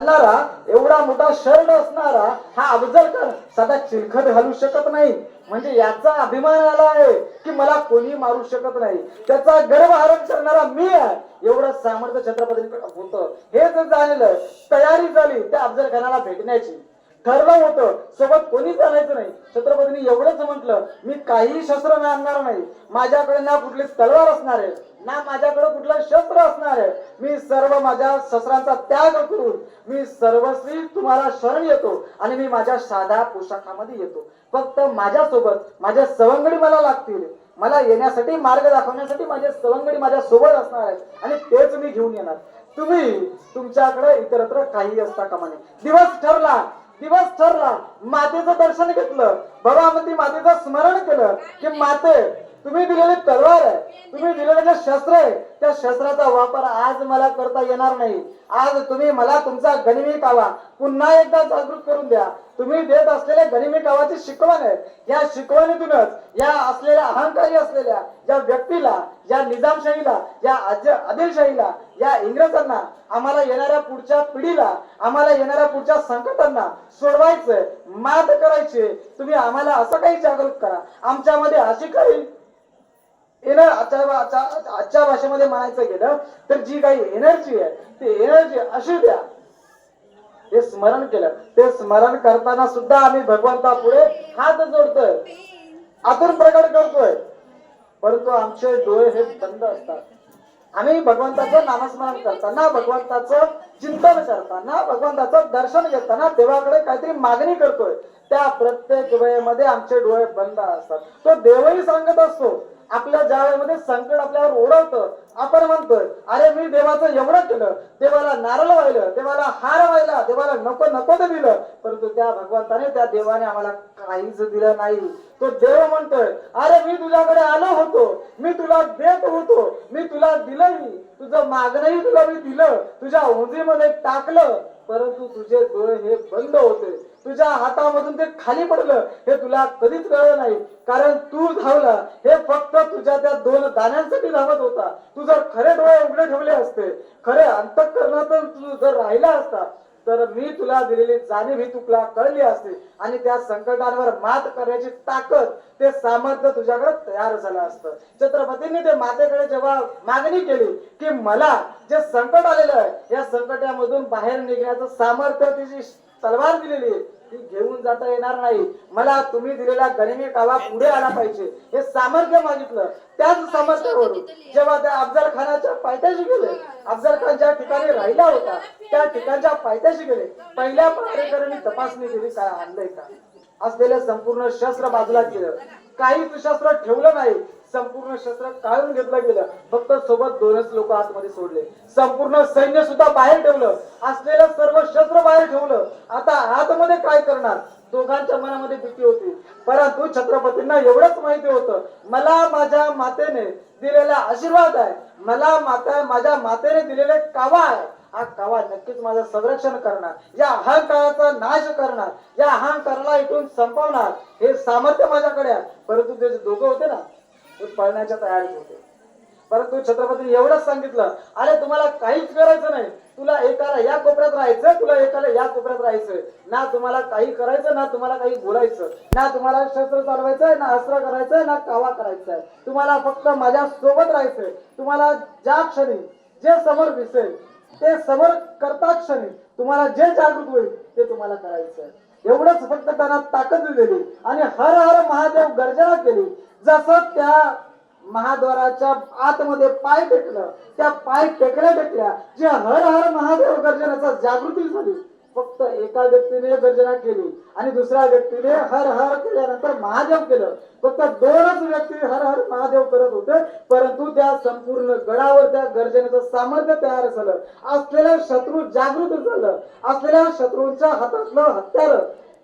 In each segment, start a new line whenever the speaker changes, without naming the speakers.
असणारा एवढा मोठा शर्ट असणारा हा अफजल खान सदा चिलखत घालू शकत नाही. म्हणजे याचा अभिमान आला आहे की मला कोणी मारू शकत नाही. त्याचा गर्व हरण करणारा मी आहे. एवढं सामर्थ्य छत्रपतींकडे होतं. हे जर जाणलं तयारी झाली त्या अफजल खानाला भेटण्याची. ठरलं होतं सोबत कोणीच आणायचं नाही. छत्रपतींनी एवढंच म्हटलं मी काही शस्त्र नाही आणणार नाही. माझ्याकडे ना कुठलीच तलवार असणार आहे. ना माझ्याकडे कुठलं शस्त्र असणार आहे. मी सर्व माझ्या शस्त्रांचा त्याग करून मी सर्वस्वी तुम्हाला शरण येतो आणि मी माझ्या साध्या पोशाखामध्ये येतो. फक्त माझ्यासोबत माझ्या सवंगडी मला लागतील. मला येण्यासाठी मार्ग दाखवण्यासाठी माझे सवंगडी माझ्या सोबत असणार आहेत आणि तेच मी घेऊन येणार. तुम्ही तुमच्याकडे इतरत्र काही असता कामा नये. दिवस ठरला दिवस ठरला. मातेचं दर्शन घेतलं. भवामती मातेचं स्मरण केलं की माते तुम्ही दिलेली तलवार आहे. तुम्ही दिलेलं जे शस्त्र आहे त्या शस्त्राचा वापर आज मला करता येणार नाही. आज तुम्ही मला तुमचा गणवी कावा पुन्हा एकदा जागृत करून द्या. तुम्ही देत असलेल्या गनिमी कावाची शिकवण आहे या शिकवणीतूनच या असलेल्या अहंकारी असलेल्या ज्या व्यक्तीला या निजामशाहीला या आदिलशाहीला या इंग्रजांना आम्हाला येणाऱ्या पुढच्या पिढीला आम्हाला येणाऱ्या पुढच्या संकटांना सोडवायचंय मात करायचे तुम्ही आम्हाला असं काही जागृत करा. आमच्यामध्ये अशी काही येणार आजच्या- आजच्या भाषेमध्ये म्हणायचं गेलं तर जी काही एनर्जी आहे ती एनर्जी अशी द्या. हे स्मरण केलं. ते स्मरण करताना सुद्धा आम्ही भगवंता पुढे हात जोडतोय. आतून प्रकट करतोय. परंतु आमचे डोळे हे बंद असतात. आम्ही भगवंताचं नामस्मरण करताना भगवंताचं चिंतन करताना भगवंताचं दर्शन घेताना देवाकडे काहीतरी मागणी करतोय. त्या प्रत्येक वेळेमध्ये आमचे डोळे बंद असतात. तो देवही सांगत असतो आपल्या जाळ्यामध्ये संकट आपल्यावर ओढवतं. आपण म्हणतोय अरे मी देवाचं एवढं केलं. देवाला नारळ वाहिलं देवाला हार वाहिला देवाला नको नको तर दिलं. परंतु त्या भगवंताने त्या देवाने आम्हाला काहीच दिलं नाही. तो देव म्हणतोय अरे मी तुझ्याकडे आलो होतो. मी तुला देत होतो. मी तुला दिलंही. तुझं मागणंही तुला मी दिलं. तुझ्या उंजीमध्ये टाकलं. परंतु तुझे डोळे हे बंद होते. तुझ्या हातामधून ते खाली पडलं हे तुला कधीच कळलं नाही. कारण तू धावला हे फक्त तुझ्या त्या दोन दाण्यांसाठी धावत होता. तू जर खरे डोळे उघडे ठेवले असते खरे अंतकरणातून तू जर राहिला असता तर मी तुला दिलेली जाणीव ही तुला कळली असते. आणि त्या संकटांवर मात करण्याची ताकद ते सामर्थ्य तुझ्याकडे तयार झालं असतं. छत्रपतींनी ते मातेकडे जेव्हा मागणी केली की मला जे संकट आलेलं आहे या संकटामधून बाहेर निघण्याचं सामर्थ्य तिची तलवार दिलेली आहे. ती घेऊन जाता येणार नाही. मला तुम्ही दिलेला गनिमी कावा पुढे आला पाहिजे. हे सामर्थ्य मागितलं. त्याच सामर्थ्यावर जेव्हा त्या अफजल खानाच्या पायथ्याशी गेले अफजल खान ज्या ठिकाणी राहिला होता त्या ठिकाणच्या पायथ्याशी गेले. पहिल्या पहारेकरांनी तपासणी केली काय आणलंय का? असलेलं संपूर्ण शस्त्र बाजूला केलं. काही शस्त्र ठेवलं नाही. संपूर्ण शस्त्र काढून घेतलं गेलं. फक्त सोबत दोनच लोक आतमध्ये सोडले. संपूर्ण सैन्य सुद्धा बाहेर ठेवलं. असलेलं सर्व शस्त्र बाहेर ठेवलं. आता आतमध्ये काय करणार? दोघांच्या मनामध्ये भीती होती. परंतु छत्रपतींना एवढंच माहिती होतं. मला माझ्या मातेने दिलेला आशीर्वाद आहे. मला माता माझ्या मातेने दिलेले कावा आहे. हा कावा नक्कीच माझं संरक्षण करणार. या अहंकाराचा नाश करणार. या अहंकाराला इथून संपवणार. हे सामर्थ्य माझ्याकडे आहे. परंतु ते दोघं होते ना ते पळण्याच्या तयारीत होते. परंतु छत्रपती एवढंच सांगितलं अरे तुम्हाला काहीच करायचं नाही. तुला एकाला या कोपऱ्यात राहायचं तुला एकाला या कोपऱ्यात राहायचं ना तुम्हाला काही करायचं ना तुम्हाला काही बोलायचं. ना तुम्हाला शस्त्र चालवायचंय ना अस्त्र करायचंय ना कावा करायचा तुम्हाला फक्त माझ्या सोबत राहायचंय. तुम्हाला ज्या क्षणी जे समोर दिसेल ते समोर करता क्षणी तुम्हाला जे जागृत होईल ते तुम्हाला करायचं आहे एवढंच फक्त त्यांना ताकद दिलेली. आणि हर हर महादेव गर्जना केली. जसं त्या महाद्वाराच्या आतमध्ये पाय टेकलं त्या पाय टेकल्या टेकल्या जे हर हर महादेव गर्जनाचा जागृती झाली. फक्त एका व्यक्तीने गर्जना केली आणि दुसऱ्या व्यक्तीने हर हर केल्यानंतर महादेव केलं. फक्त दोनच व्यक्ती हर हर महादेव करत होते परंतु त्या संपूर्ण गडावर त्या गर्जनेचं सामर्थ्य तयार झालं. असलेल्या शत्रू जागृत झालं. असलेल्या शत्रूंच्या हातातलं हत्यार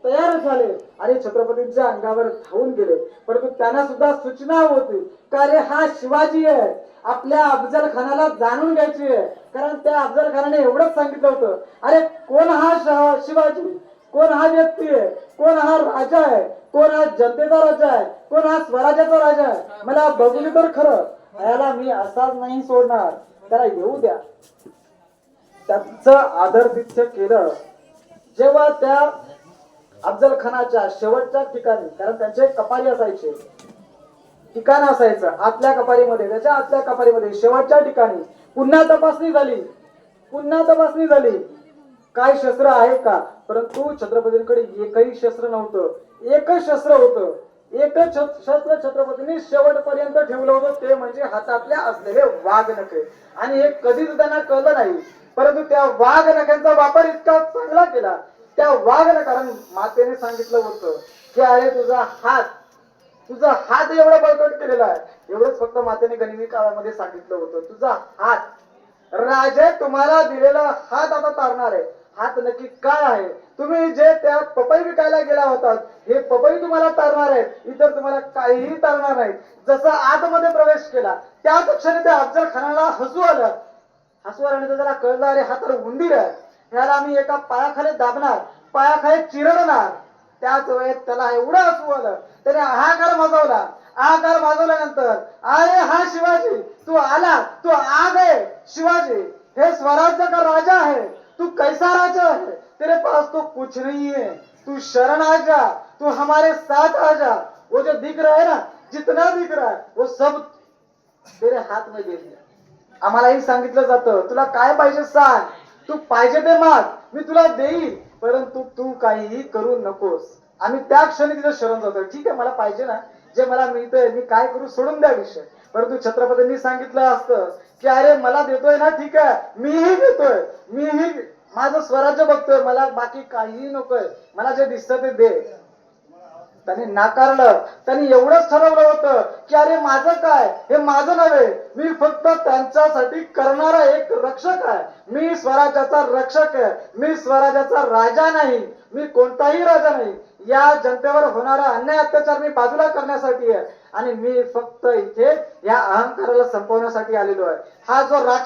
तयार झाले आणि छत्रपतींच्या अंगावर धावून गेले. परंतु त्यांना सुद्धा सूचना होती का रे हा शिवाजी आहे? आपल्या अफजल खानाला जाणून घ्यायची. आहे कारण त्या अफजल खानाने एवढंच सांगितलं होतं. अरे कोण हा शिवाजी? कोण हा व्यक्ती आहे? कोण हा राजा आहे? कोण हा जनतेचा राजा आहे? कोण हा स्वराज्याचा राजा आहे? मला बघून तर खरं. याला मी असाच नाही सोडणार. त्याला येऊ द्या. त्याचं आदरतिथ्य केलं. जेव्हा त्या अफजल खानाच्या शेवटच्या ठिकाणी कारण त्यांचे कपाली असायचे ठिकाण असायचं. आतल्या कपारीमध्ये. त्याच्या आतल्या कपारीमध्ये. शेवटच्या ठिकाणी. पुन्हा तपासणी झाली. पुन्हा तपासणी झाली. काय शस्त्र आहे का? परंतु छत्रपतींकडे एकही शस्त्र नव्हतं. एकच शस्त्र होतं. एकच शस्त्र छत्रपतींनी शेवटपर्यंत ठेवलं होतं. ते म्हणजे हातातल्या असलेले वाघ नखे. आणि हे कधीच त्यांना कळलं नाही. परंतु त्या वाघ नख्यांचा वापर इतका चांगला केला. त्या वाघ कारण मातेने सांगितलं होतं की अरे तुझा हात तुझा हात एवढा बळकट केलेला आहे. एवढंच फक्त मातेने गणिमी काळामध्ये सांगितलं होतं. तुझा हात. राजे तुम्हाला दिलेला हात आता तारणार आहे. हात नक्की काय आहे? तुम्ही जे त्या पपई विकायला गेला होतात हे पपई तुम्हाला तारणार आहे इतर तुम्हाला काहीही तारणार नाही जसं आतमध्ये प्रवेश केला त्याच क्षणी त्या अफजल खानाला हसू आलं. हसू आल्याने तर त्याला कळलं अरे हा तर उंदीर आहे. ह्याला आम्ही एका पायाखाली दाबणार पायाखाली चिरडणार. त्याच वेळेत त्याला एवढं हसू आलं. त्याने हाकार माजवला. हाकार माजवल्यानंतर अरे हा शिवाजी तू आला तू आग आहे. शिवाजी हे स्वराज्य का राजा आहे? तू कैसा राजा है तेरे पास तो कुछ नहीं है. तू शरण आ जा. तू हमारे साथ आ जा. वो जो दिख रहा है ना जितना दिख रहा है वो सब तेरे हात में दे दिया. आम्हालाही सांगितलं जातं. तुला काय पाहिजे सांग. तू पाहिजे ते माग. मी तुला देईन परंतु तू काहीही करू नकोस. आम्ही त्या क्षणी तिथं शरण जातो ठीक आहे मला पाहिजे ना. जे मला मिळतंय मी काय करू सोडून द्या विषय. परंतु छत्रपतींनी सांगितलं असतं की अरे मला देतोय ना ठीक आहे. मीही देतोय. मीही माझं स्वराज्य बघतोय. मला बाकी काहीही नकोय. मला जे दिसतं ते दे. त्यांनी नाकारलं. त्यांनी एवढंच ठरवलं होतं की अरे माझं काय? हे माझं नव्हे. मी फक्त त्यांच्यासाठी करणारा एक रक्षक आहे. मी स्वराज्याचा रक्षक आहे. मी स्वराज्याचा राजा नाही. मी कोणताही राजा नाही. या जनतेवर होणारा अन्याय अत्याचार मी बाजूला करण्यासाठी आहे. आणि मी फक्त इथे या अहंकाराला संपवण्यासाठी आलेलो आहे. हा जो राक्षस